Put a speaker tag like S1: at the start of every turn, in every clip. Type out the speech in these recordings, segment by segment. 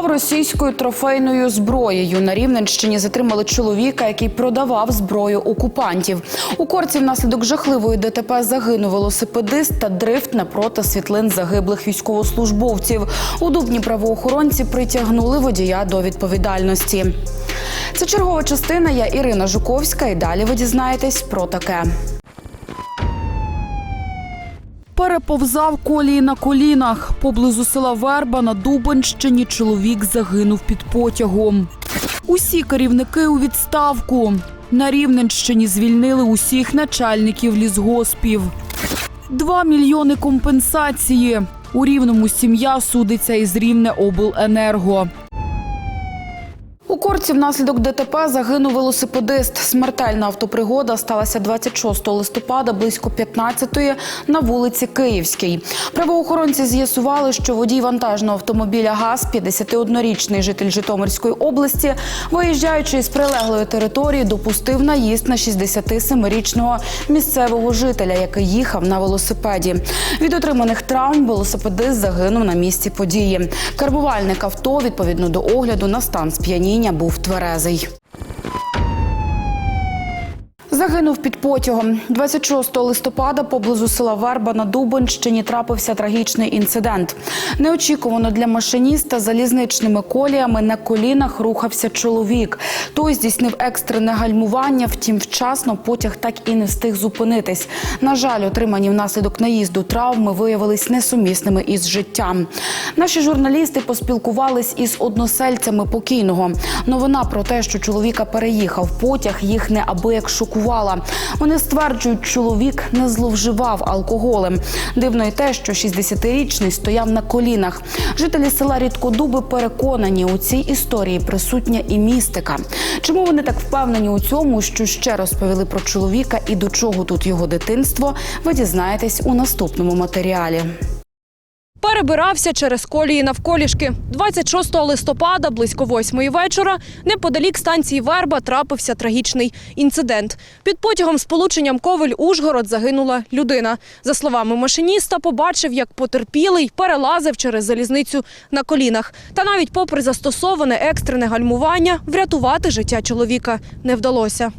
S1: Торгував російською трофейною зброєю. На Рівненщині затримали чоловіка, який продавав зброю окупантів. У корці внаслідок жахливої ДТП загинув велосипедист та дрифт напроти світлин загиблих військовослужбовців. У Дубні правоохоронці притягнули водія до відповідальності. Це чергова частина. Я Ірина Жуковська. І далі ви дізнаєтесь про таке. Переповзав колії на колінах. Поблизу села Верба на Дубанщині чоловік загинув під потягом. Усі керівники у відставку. На Рівненщині звільнили усіх начальників лісгоспів. Два мільйони компенсації. У Рівному сім'я судиться із Рівне обленерго. Корці внаслідок ДТП загинув велосипедист. Смертельна автопригода сталася 26 листопада близько 15-ї на вулиці Київській. Правоохоронці з'ясували, що водій вантажного автомобіля ГАЗ, 51-річний житель Житомирської області, виїжджаючи із прилеглої території, допустив наїзд на 67-річного місцевого жителя, який їхав на велосипеді. Від отриманих травм велосипедист загинув на місці події. Карбувальник авто, відповідно до огляду на стан сп'яніння, був тверезий. Загинув під потягом. 26 листопада поблизу села Верба на Дубанщині трапився трагічний інцидент. Неочікувано для машиніста залізничними коліями на колінах рухався чоловік. Той здійснив екстрене гальмування, втім вчасно потяг так і не встиг зупинитись. На жаль, отримані внаслідок наїзду травми виявились несумісними із життям. Наші журналісти поспілкувались із односельцями покійного. Новина про те, що чоловіка переїхав потяг, їх неабияк шокувала. Вони стверджують, чоловік не зловживав алкоголем. Дивно й те, що 60-річний стояв на колінах. Жителі села Рідкодуби переконані, у цій історії присутня і містика. Чому вони так впевнені у цьому, що ще розповіли про чоловіка і до чого тут його дитинство, ви дізнаєтесь у наступному матеріалі.
S2: Перебирався через колії навколішки. 26 листопада, близько восьмої вечора, неподалік станції Верба трапився трагічний інцидент. Під потягом з полученням Ковель-Ужгород загинула людина. За словами машиніста, побачив, як потерпілий перелазив через залізницю на колінах. Та навіть попри застосоване екстрене гальмування, врятувати життя чоловіка не вдалося.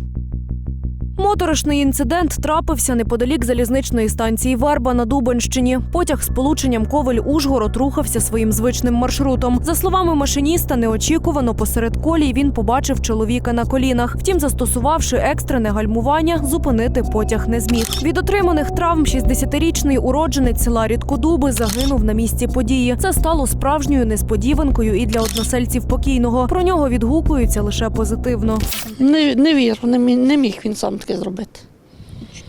S2: Моторошний інцидент трапився неподалік залізничної станції Верба на Дубанщині. Потяг з полученням Ковель-Ужгород рухався своїм звичним маршрутом. За словами машиніста, неочікувано посеред колій він побачив чоловіка на колінах. Втім, застосувавши екстрене гальмування, зупинити потяг не зміг. Від отриманих травм 60-річний уродженець села Рідкодуби загинув на місці події. Це стало справжньою несподіванкою і для односельців покійного. Про нього відгукуються лише позитивно.
S3: Не, не мі- не міг він сам таке зробити.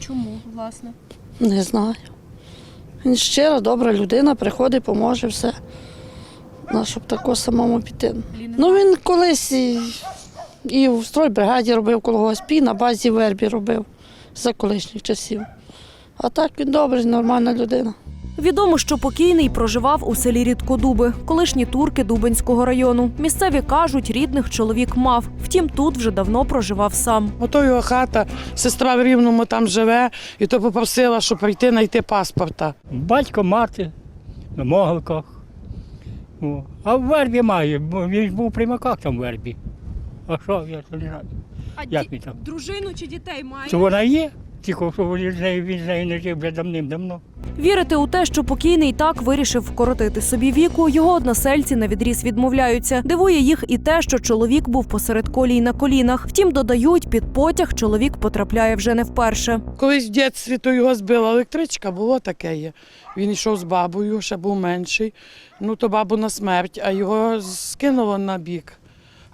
S2: Чому власне?
S3: Не знаю. Він щира, добра людина, приходить, поможе все. На, щоб тако самому піти. Ну він колись і, і в стройбригаді робив колгосп, і на базі вербі робив за колишніх часів. А так він добрий, нормальна людина.
S2: Відомо, що покійний проживав у селі Рідкодуби, колишні турки Дубенського району. Місцеві кажуть, рідних чоловік мав. Втім, тут вже давно проживав сам.
S4: Ото його хата, сестра в Рівному там живе, і то попросила, щоб прийти знайти паспорта.
S5: Батько, мати на могилках. О. А в вербі має, бо він ж був в примаках там в вербі. А що, я то не знаю. Як він там?
S2: дружину чи дітей має?
S5: Це вона є, тільки що він він з не жив вже давним-давно.
S2: Вірити у те, що покійний так вирішив вкоротити собі віку, його односельці на відріз відмовляються. Дивує їх і те, що чоловік був посеред колій на колінах. Втім, додають, під потяг чоловік потрапляє вже не вперше.
S4: Колись в дитинстві то його збила електричка, було таке є. Він йшов з бабою, ще був менший. Ну то бабу на смерть, а його скинуло на бік.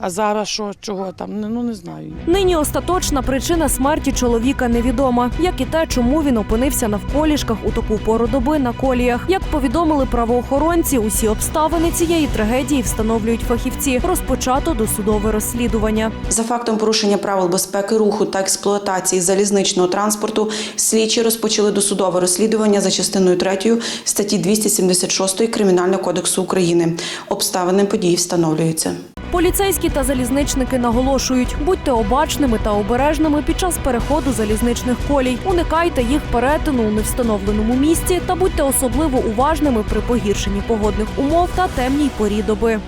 S4: А зараз що, чого там, ну не знаю.
S2: Нині остаточна причина смерті чоловіка невідома, як і те, чому він опинився навколішках у таку пору доби на коліях. Як повідомили правоохоронці, усі обставини цієї трагедії встановлюють фахівці. Розпочато досудове розслідування.
S6: За фактом порушення правил безпеки руху та експлуатації залізничного транспорту слідчі розпочали досудове розслідування за частиною 3 статті 276 Кримінального кодексу України. Обставини події встановлюються.
S2: Поліцейські та залізничники наголошують: будьте обачними та обережними під час переходу залізничних колій. Уникайте їх перетину у невстановленому місці та будьте особливо уважними при погіршенні погодних умов та темній порі доби.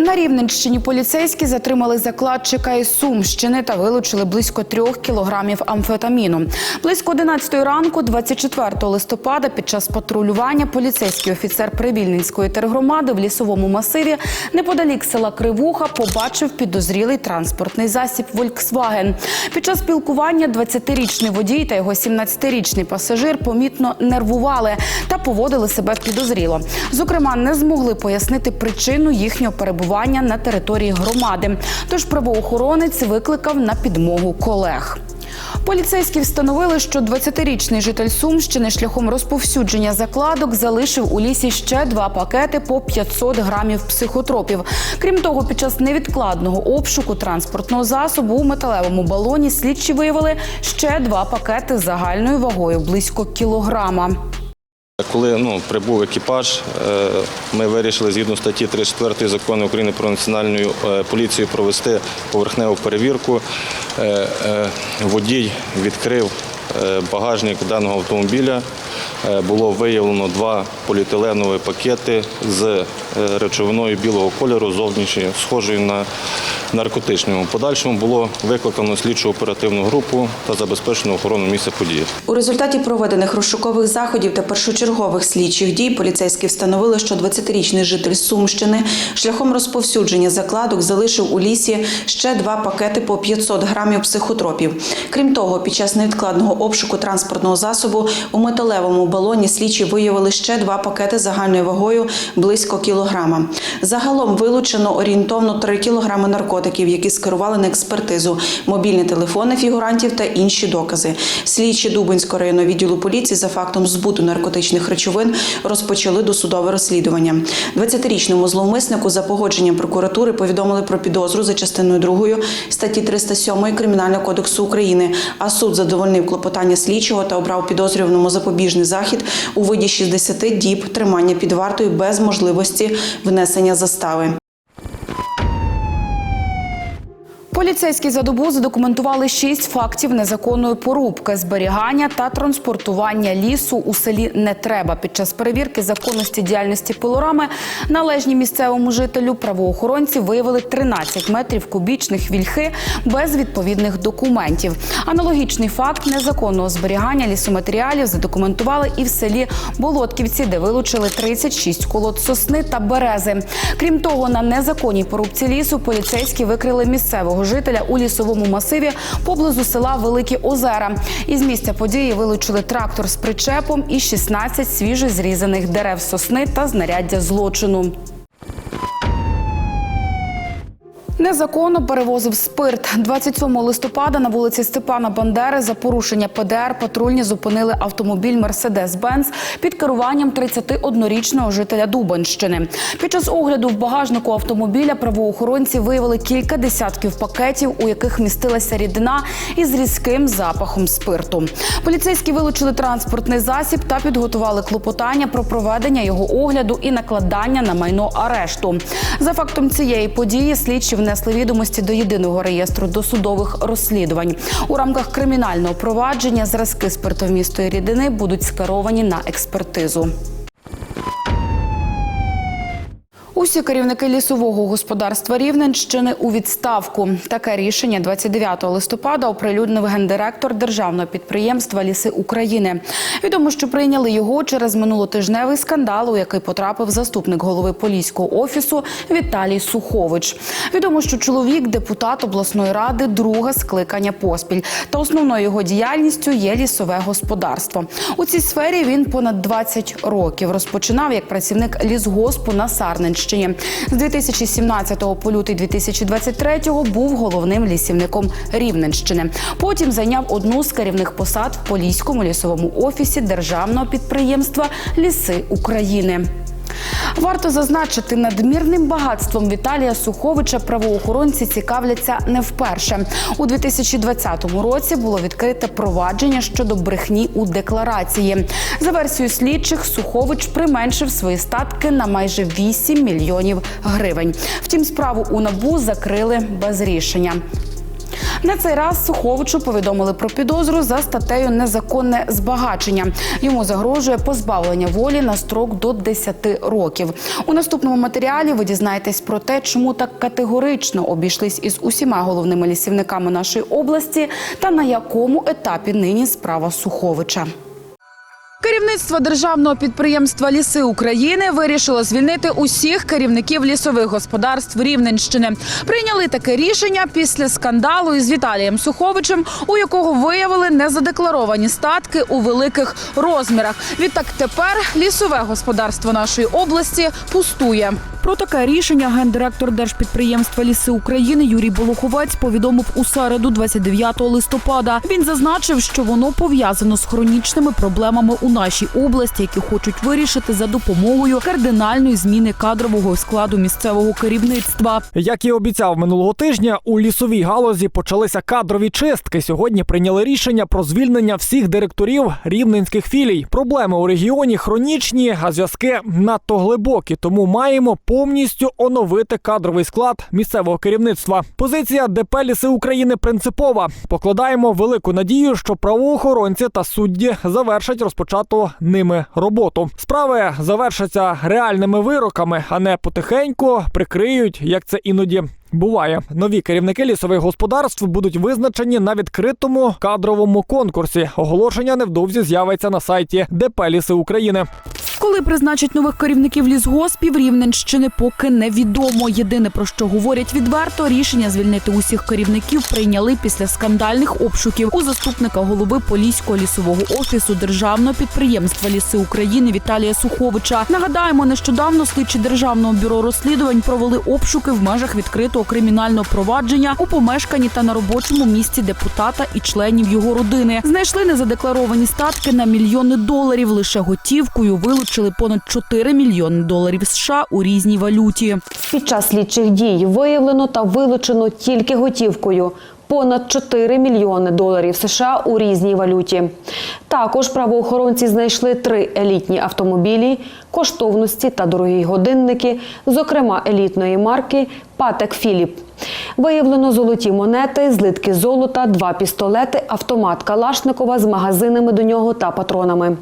S1: На Рівненщині поліцейські затримали закладчика із Сумщини та вилучили близько трьох кілограмів амфетаміну. Близько 11 ранку, 24 листопада, під час патрулювання поліцейський офіцер Привільненської тергромади в лісовому масиві неподалік села Кривуха побачив підозрілий транспортний засіб Volkswagen. Під час спілкування 20-річний водій та його 17-річний пасажир помітно нервували та поводили себе підозріло. Зокрема, не змогли пояснити причину їхнього перебування на території громади. Тож правоохоронець викликав на підмогу колег. Поліцейські встановили, що 20-річний житель Сумщини шляхом розповсюдження закладок залишив у лісі ще два пакети по 500 грамів психотропів. Крім того, під час невідкладного обшуку транспортного засобу у металевому балоні слідчі виявили ще два пакети загальною вагою близько кілограма.
S7: Коли ну, прибув екіпаж, е, ми вирішили згідно статті 34 закону України про національну е, поліцію провести поверхневу перевірку. Е, Водій відкрив багажник даного автомобіля. Е, Було виявлено два поліетиленові пакети з е, речовиною білого кольору, зовнішньою, схожою на наркотичну. У подальшому було викликано слідчу оперативну групу та забезпечено охорону місця події.
S6: У результаті проведених розшукових заходів та першочергових слідчих дій поліцейські встановили, що 20-річний житель Сумщини шляхом розповсюдження закладок залишив у лісі ще два пакети по 500 грамів психотропів. Крім того, під час невідкладного обшуку транспортного засобу у металевому балоні слідчі виявили ще два пакети загальною вагою близько кілограма. Загалом вилучено орієнтовно 3 кілограми наркотиків, які скерували на експертизу, мобільні телефони фігурантів та інші докази. Слідчі Дубинського районного відділу поліції за фактом збуту наркотичних речовин розпочали досудове розслідування. 20-річному зловмиснику за погодженням прокуратури повідомили про підозру за частиною 2 статті 307 Кримінального кодексу України. А суд задовольнив клопотання слідчого та обрав підозрюваному запобіжний захід у виді 60 діб тримання під вартою без можливості внесення застави.
S1: Поліцейські за добу задокументували шість фактів незаконної порубки, зберігання та транспортування лісу у селі Нетреба. Під час перевірки законності діяльності пилорами, належні місцевому жителю, правоохоронці виявили 13 метрів кубічних вільхи без відповідних документів. Аналогічний факт незаконного зберігання лісоматеріалів задокументували і в селі Болотківці, де вилучили 36 колод сосни та берези. Крім того, на незаконній порубці лісу поліцейські викрили місцевого жителя у лісовому масиві поблизу села Великі Озера. Із місця події вилучили трактор з причепом і 16 свіжо зрізаних дерев сосни та знаряддя злочину. Незаконно перевозив спирт. 27 листопада на вулиці Степана Бандери за порушення ПДР патрульні зупинили автомобіль Мерседес-Бенц під керуванням 31-річного жителя Дубанщини. Під час огляду в багажнику автомобіля правоохоронці виявили кілька десятків пакетів, у яких містилася рідина із різким запахом спирту. Поліцейські вилучили транспортний засіб та підготували клопотання про проведення його огляду і накладання на майно арешту. За фактом цієї події слідчі внесли відомості до єдиного реєстру досудових розслідувань. У рамках кримінального провадження зразки спиртовмістої рідини будуть скеровані на експертизу. Усі керівники лісового господарства Рівненщини у відставку. Таке рішення 29 листопада оприлюднив гендиректор державного підприємства Ліси України. Відомо, що прийняли його через минулотижневий скандал, у який потрапив заступник голови поліського офісу Віталій Сухович. Відомо, що чоловік депутат обласної ради, друге скликання поспіль. Та основною його діяльністю є лісове господарство. У цій сфері він понад 20 років розпочинав як працівник лісгоспу на Сарненщині. З 2017 по лютий 2023 був головним лісівником Рівненщини. Потім зайняв одну з керівних посад в Поліському лісовому офісі державного підприємства Ліси України. Варто зазначити, надмірним багатством Віталія Суховича правоохоронці цікавляться не вперше. У 2020 році було відкрите провадження щодо брехні у декларації. За версією слідчих, Сухович применшив свої статки на майже 8 мільйонів гривень. Втім, справу у набу закрили без рішення.
S8: На цей раз Суховичу повідомили про підозру за статтею незаконне збагачення. Йому загрожує позбавлення волі на строк до 10 років. У наступному матеріалі ви дізнаєтесь про те, чому так категорично обійшлись із усіма головними лісівниками нашої області та на якому етапі нині справа Суховича. Керівництво державного підприємства Ліси України вирішило звільнити усіх керівників лісових господарств Рівненщини. Прийняли таке рішення після скандалу із Віталієм Суховичем, у якого виявили незадекларовані статки у великих розмірах. Відтак тепер лісове господарство нашої області пустує. Про таке рішення гендиректор держпідприємства Ліси України Юрій Болоховець повідомив у середу, 29 листопада. Він зазначив, що воно пов'язано з хронічними проблемами у нашій області, які хочуть вирішити за допомогою кардинальної зміни кадрового складу місцевого керівництва.
S9: Як і обіцяв минулого тижня, у лісовій галузі почалися кадрові чистки. Сьогодні прийняли рішення про звільнення всіх директорів рівненських філій. Проблеми у регіоні хронічні, а зв'язки надто глибокі. Тому маємо повністю оновити кадровий склад місцевого керівництва. Позиція ДП «Ліси України принципова. Покладаємо велику надію, що правоохоронці та судді завершать розпочату ними роботу. Справи завершаться реальними вироками, а не потихеньку прикриють, як це іноді. Буває, нові керівники лісових господарств будуть визначені на відкритому кадровому конкурсі. Оголошення невдовзі з'явиться на сайті ДП «Ліси України.
S8: Коли призначать нових керівників лісгоспів Рівненщини, поки невідомо. Єдине про що говорять відверто, рішення звільнити усіх керівників прийняли після скандальних обшуків у заступника голови Поліського лісового офісу державного підприємства Ліси України Віталія Суховича. Нагадаємо, нещодавно слідчі державного бюро розслідувань провели обшуки в межах відкритого кримінального провадження у помешканні та на робочому місці депутата і членів його родини. Знайшли незадекларовані статки на мільйони доларів. Лише готівкою вилучили понад 4 мільйони доларів США у різній валюті.
S10: Під час слідчих дій виявлено та вилучено тільки готівкою понад 4 мільйони доларів США у різній валюті. Також правоохоронці знайшли три елітні автомобілі, коштовності та дорогі годинники, зокрема елітної марки Патек Філіп. Виявлено золоті монети, злитки золота, два пістолети, автомат Калашникова з магазинами до нього та патронами.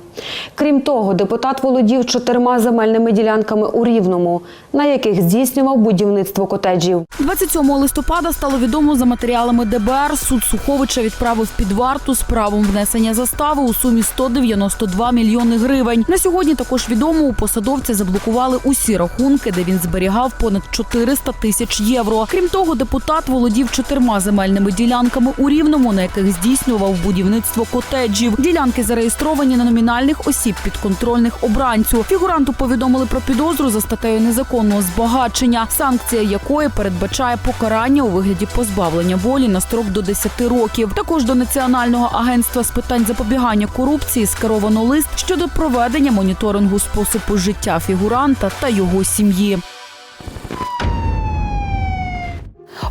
S10: Крім того, депутат володів чотирма земельними ділянками у Рівному, на яких здійснював будівництво котеджів.
S8: 27 листопада стало відомо за матеріалами ДБР. Суд Суховича відправив під варту з правом внесення застави у сумі 192 мільйони гривень. На сьогодні також відомо, у посадовця заблокували усі рахунки, де він зберігав понад 400 тисяч євро. Крім того, депутат володів чотирма земельними ділянками у Рівному, на яких здійснював будівництво котеджів. Ділянки зареєстровані на номінальних осіб підконтрольних обранцю. Фігуранту повідомили про підозру за статтею незаконного збагачення, санкція якої передбачає покарання у вигляді позбавлення волі на строк до 10 років. Також до Національного агентства з питань запобігання корупції скеровано лист щодо проведення моніторингу способу життя фігуранта та його сім'ї.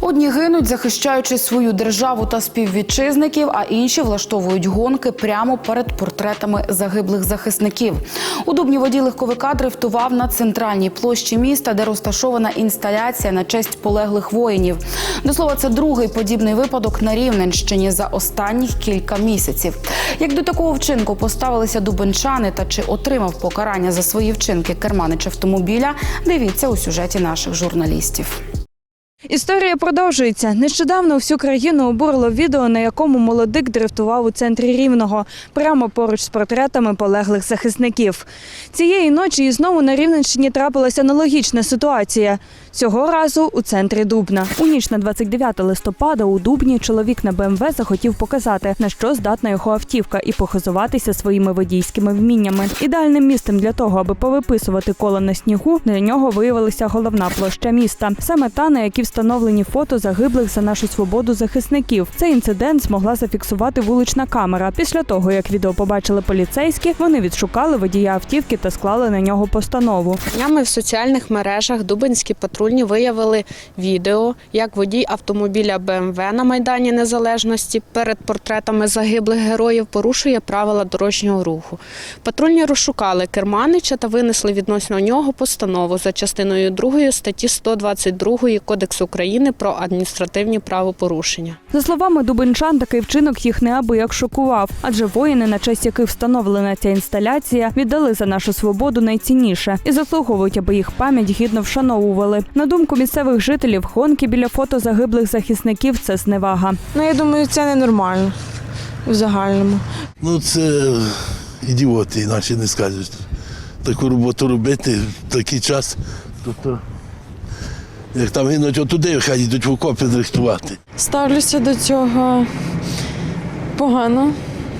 S8: Одні гинуть, захищаючи свою державу та співвітчизників, а інші влаштовують гонки прямо перед портретами загиблих захисників. У Дубні воді легковика дрифтував на центральній площі міста, де розташована інсталяція на честь полеглих воїнів. До слова, це другий подібний випадок на Рівненщині за останніх кілька місяців. Як до такого вчинку поставилися дубенчани та чи отримав покарання за свої вчинки керманич автомобіля, дивіться у сюжеті наших журналістів.
S11: Історія продовжується. Нещодавно всю країну обурило відео, на якому молодик дрифтував у центрі Рівного, прямо поруч з портретами полеглих захисників. Цієї ночі і знову на Рівненщині трапилася аналогічна ситуація. Цього разу у центрі Дубна. У ніч на 29 листопада у Дубні чоловік на БМВ захотів показати, на що здатна його автівка, і похизуватися своїми водійськими вміннями. Ідеальним місцем для того, аби повиписувати коло на снігу, для нього виявилася головна площа міста. Саме та, на якій встановлені фото загиблих за нашу свободу захисників. Цей інцидент змогла зафіксувати вулична камера. Після того, як відео побачили поліцейські, вони відшукали водія автівки та склали на нього постанову.
S12: Днями в соціальних мережах Дубинські патрульні виявили відео, як водій автомобіля БМВ на Майдані Незалежності перед портретами загиблих героїв порушує правила дорожнього руху. Патрульні розшукали керманича та винесли відносно нього постанову за частиною 2 статті 122 Кодексу кодексу України про адміністративні правопорушення.
S11: За словами дубинчан, такий вчинок їх неабияк шокував, адже воїни, на честь яких встановлена ця інсталяція, віддали за нашу свободу найцінніше і заслуговують, аби їх пам'ять гідно вшановували. На думку місцевих жителів, гонки біля фото загиблих захисників це зневага.
S13: Ну, я думаю, це ненормально в загальному.
S14: Ну, це ідіоти, іначе не скажеш. Таку роботу робити в такий час, тобто, як там гинуть отуди, хай йдуть в окопи дрихтувати.
S13: Ставлюся до цього погано,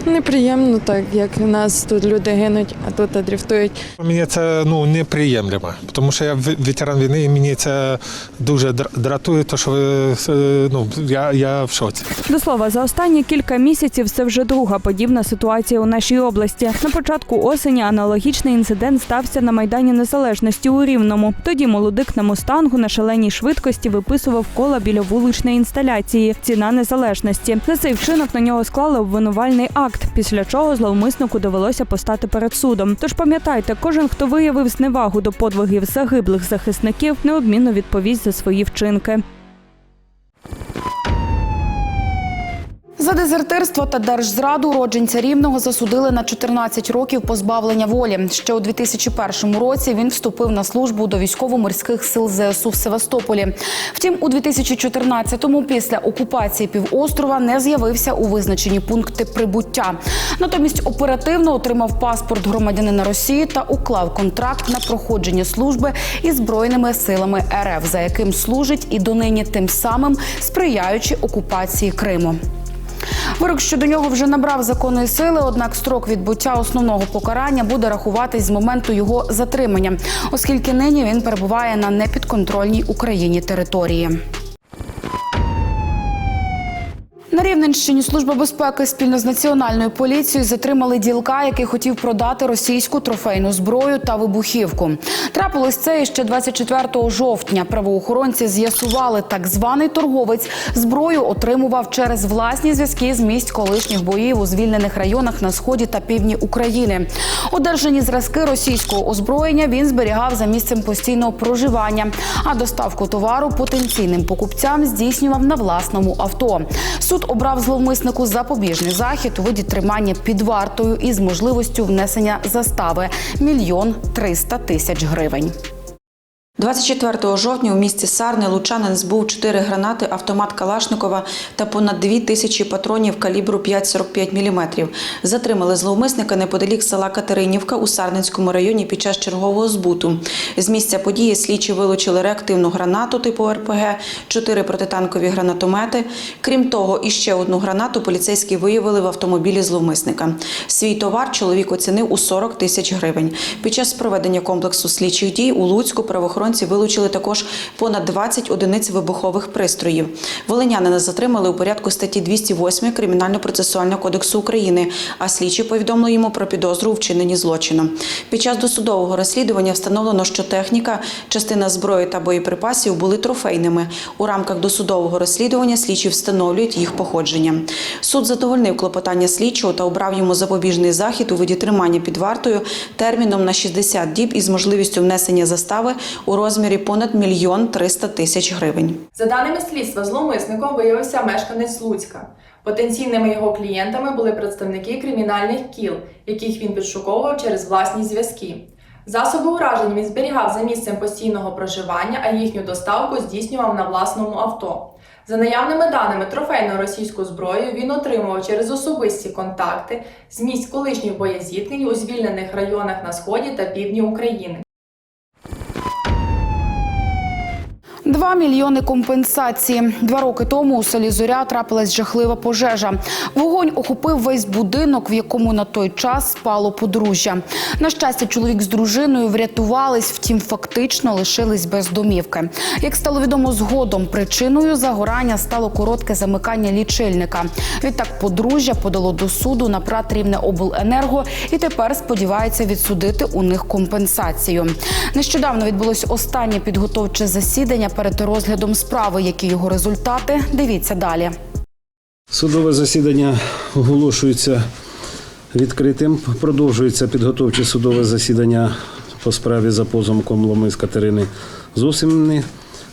S13: неприємно, так як у нас тут люди гинуть, а тут дрифтують.
S15: Мені це ну неприємлемо, тому що я ве- ветеран війни, і мені це дуже др- дратує, то що ви, е, ну я, я в шоці.
S11: До слова, за останні кілька місяців це вже друга подібна ситуація у нашій області. На початку осені аналогічний інцидент стався на майдані Незалежності у Рівному. Тоді молодик на мустангу на шаленій швидкості виписував кола біля вуличної інсталяції. Ціна незалежності. За цей вчинок на нього склали обвинувальний акт, після чого зловмиснику довелося постати перед судом. Тож пам'ятайте, кожен, хто виявив зневагу до подвигів загиблих захисників, неодмінно відповість за свої вчинки.
S1: За дезертирство та держзраду уродженця Рівного засудили на 14 років позбавлення волі. Ще у 2001 році він вступив на службу до військово-морських сил ЗСУ в Севастополі. Втім, у 2014-му після окупації півострова не з'явився у визначені пункти прибуття. Натомість оперативно отримав паспорт громадянина Росії та уклав контракт на проходження служби із збройними силами РФ, за яким служить і донині тим самим сприяючи окупації Криму. Вирок щодо нього вже набрав законної сили, однак строк відбуття основного покарання буде рахуватись з моменту його затримання, оскільки нині він перебуває на непідконтрольній Україні території. На Рівненщині служба безпеки спільно з національною поліцією затримали ділка, який хотів продати російську трофейну зброю та вибухівку. Трапилось це іще 24 жовтня. Правоохоронці з'ясували, так званий торговець зброю отримував через власні зв'язки з місць колишніх боїв у звільнених районах на сході та півдні України. Одержані зразки російського озброєння він зберігав за місцем постійного проживання, а доставку товару потенційним покупцям здійснював на власному авто. Суд обрав зловмиснику запобіжний захід у виді тримання під вартою із можливістю внесення застави мільйон триста тисяч гривень.
S6: 24 жовтня у місті Сарни лучанин збув 4 гранати, автомат Калашникова та понад 2 тисячі патронів калібру 5,45 мм. Затримали зловмисника неподалік села Катеринівка у Сарненському районі під час чергового збуту. З місця події слідчі вилучили реактивну гранату типу РПГ, 4 протитанкові гранатомети. Крім того, іще одну гранату поліцейські виявили в автомобілі зловмисника. Свій товар чоловік оцінив у 40 тисяч гривень. Під час проведення комплексу слідчих дій у Луцьку правоохоронці вилучили також понад 20 одиниць вибухових пристроїв. Волинянина затримали у порядку статті 208 Кримінально-процесуального кодексу України, а слідчі повідомили йому про підозру у вчиненні злочину. Під час досудового розслідування встановлено, що техніка, частина зброї та боєприпасів були трофейними. У рамках досудового розслідування слідчі встановлюють їх походження. Суд задовольнив клопотання слідчого та обрав йому запобіжний захід у виді тримання під вартою терміном на 60 діб із можливістю внесення застави у розмірі понад мільйон 300 тисяч гривень.
S16: За даними слідства, зловмисником виявився мешканець Луцька. Потенційними його клієнтами були представники кримінальних кіл, яких він підшуковував через власні зв'язки. Засоби уражень він зберігав за місцем постійного проживання, а їхню доставку здійснював на власному авто. За наявними даними, трофейну російську зброю він отримував через особисті контакти з місць колишніх боєзіткнень у звільнених районах на сході та півдні України.
S1: Два мільйони компенсації. Два роки тому у селі Зоря трапилась жахлива пожежа. Вогонь охопив весь будинок, в якому на той час спало подружжя. На щастя, чоловік з дружиною врятувались, втім, фактично лишились без домівки. Як стало відомо згодом, причиною загорання стало коротке замикання лічильника. Відтак подружжя подало до суду на ПРАТ Рівне обленерго і тепер сподівається відсудити у них компенсацію. Нещодавно відбулось останнє підготовче засідання перед розглядом справи. Які його результати? Дивіться далі.
S17: Судове засідання оголошується відкритим. Продовжується підготовче судове засідання по справі за позовом з Катерини Зосимівни.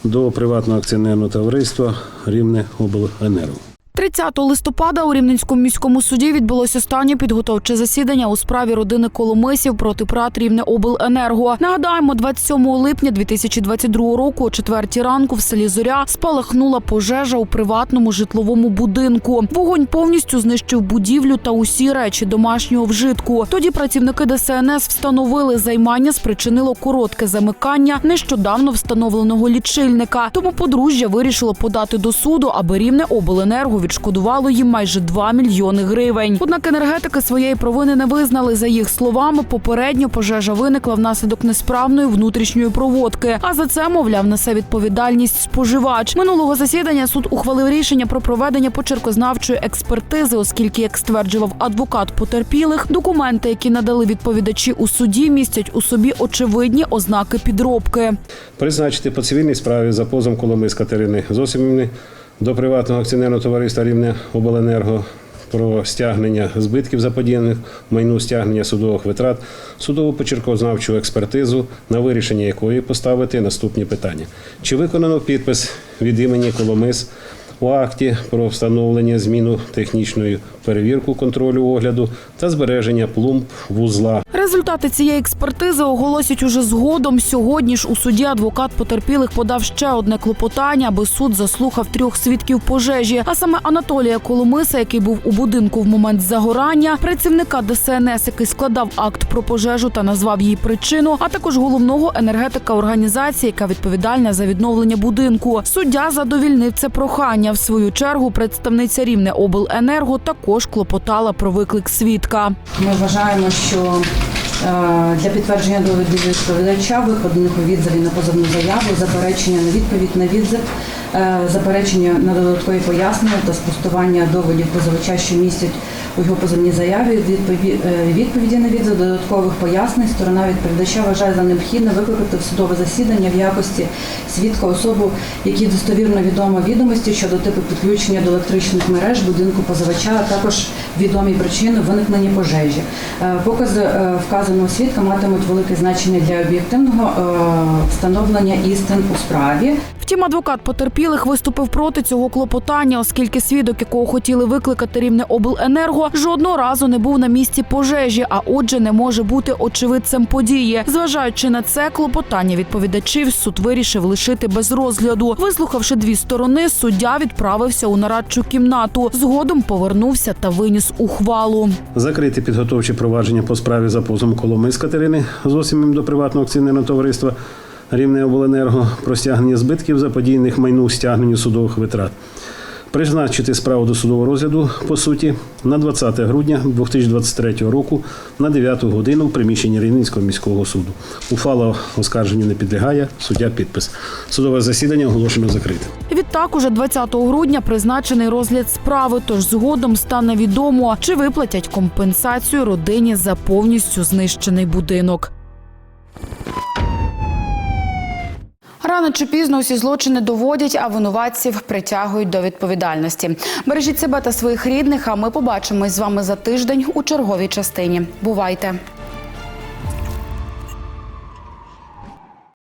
S17: до приватного акціонерного товариства Рівне обленерго.
S8: 30 листопада у Рівненському міському суді відбулося останнє підготовче засідання у справі родини Коломисів проти ПРАТ Рівне обленерго. Нагадаємо, 27 липня 2022 року, о 4 ранку, в селі Зоря спалахнула пожежа у приватному житловому будинку. Вогонь повністю знищив будівлю та усі речі домашнього вжитку. Тоді працівники ДСНС встановили займання спричинило коротке замикання нещодавно встановленого лічильника. Тому подружжя вирішило подати до суду, аби рівне обленерго відшкодувало їм майже 2 мільйони гривень. Однак енергетики своєї провини не визнали. За їх словами, попередньо пожежа виникла внаслідок несправної внутрішньої проводки. А за це, мовляв, несе відповідальність споживач. Минулого засідання суд ухвалив рішення про проведення почеркознавчої експертизи, оскільки, як стверджував адвокат потерпілих, документи, які надали відповідачі у суді, містять у собі очевидні ознаки підробки.
S17: Призначити по цивільній справі за позовом Коломис Катерини Зосимівни до приватного акціонерного товариства Рівне обленерго про стягнення збитків заподіяних майну стягнення судових витрат, судову почеркознавчу експертизу, на вирішення якої поставити наступні питання: чи виконано підпис від імені Коломис у акті про встановлення зміну технічної перевірку контролю огляду та збереження плумб вузла
S8: Результати цієї експертизи оголосять уже згодом. Сьогодні ж у суді адвокат потерпілих подав ще одне клопотання, аби суд заслухав трьох свідків пожежі. А саме Анатолія Коломиса, який був у будинку в момент загорання, працівника ДСНС, який складав акт про пожежу та назвав її причину, а також головного енергетика організації, яка відповідальна за відновлення будинку. Суддя задовільнив це прохання. В свою чергу представниця рівне обленерго також клопотала про виклик свідка.
S18: Ми вважаємо, що е, для підтвердження довідів відповідача виходних у відзові на позовну заяву, заперечення на відповідь на відзив, е, заперечення на додаткові пояснення та спростування доводів позивача, що містять у його позовній заяві е, відповіді на відзив, додаткових пояснень. Сторона відповідача вважає за необхідне викликати в судове засідання в якості свідка особу, якій достовірно відомо відомості щодо типу підключення до електричних мереж будинку позивача, а також відомі причини виникнення пожежі. Е, Покази е, вказаного свідка матимуть велике значення для об'єктивного встановлення істин у справі.
S8: Втім, адвокат потерпілих виступив проти цього клопотання, оскільки свідок, якого хотіли викликати рівне обленерго, жодного разу не був на місці пожежі, а отже, не може бути очевидцем події. Зважаючи на це, клопотання відповідачів суд вирішив лишити без розгляду. Вислухавши дві сторони, суддя відправився у нарадчу кімнату. Згодом повернувся та виніс ухвалу.
S17: закрити підготовчі провадження по справі за позовом Коломис Катерини Зосимів до приватного акціонерного товариства Рівне обленерго про стягнення збитків заподіяних майну стягненню судових витрат. Призначити справу до судового розгляду по суті на 20 грудня 2023 року на 9 годину в приміщенні Рівненського міського суду. Ухвала оскарженню не підлягає. Суддя підпис. Судове засідання оголошено закритим.
S8: Відтак, уже 20 грудня призначений розгляд справи. Тож згодом стане відомо, чи виплатять компенсацію родині за повністю знищений будинок. Рано чи пізно усі злочини доводять, а винуватців притягують до відповідальності. Бережіть себе та своїх рідних. А ми побачимось з вами за тиждень у черговій частині. Бувайте!